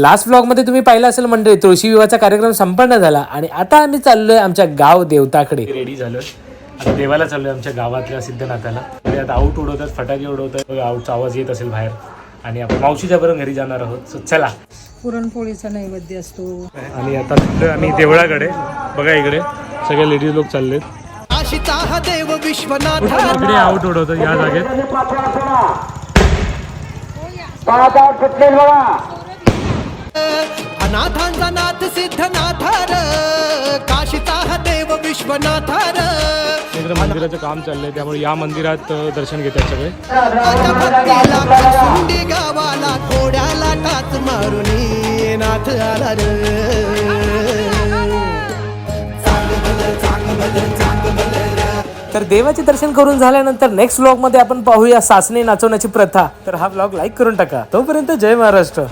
Last ब्लॉगमध्ये तुम्ही पाहिलं असेल मंडळी तुळशी विवाहाचा कार्यक्रम संपन्न झाला आणि आता आम्ही चाललोय आमच्या गाव देवताकडे. रेडी झालोय. आता देवाला चाललोय आमच्या गावातल्या सिद्धनाथाला. आता आऊट उडवतात फटाके उडवतात आऊटचा आवाज येत असेल बाहेर. आणि आपण मावशीच्या बरोबर घरी जाणार आहोत. सो चला. पुरणपोळीचा नैवेद्य असतो. आणि आता चाललोय आम्ही देवळाकडे. बघा इकडे. सगळे लेडीज लोक चाललेत. हा देव विश्वनाथ. इकडे आऊट उडवतो या जागेत. अनाथांचा नाथ सिद्धनाथ र काशीचा हा देव विश्वनाथ र इकडे मंदिराचं काम चाललंय त्यामुळे या मंदिरात दर्शन घेतात सगळे. भक्तीला गावाला घोड्याला टाच मारुनी नाथ आला र. तर देवाचे दर्शन करून झाल्यानंतर नेक्स्ट ब्लॉगमध्ये आपण पाहूया सासने नाचवण्याची प्रथा. तर हा ब्लॉग लाईक करून टाका. तोपर्यंत जय महाराष्ट्र.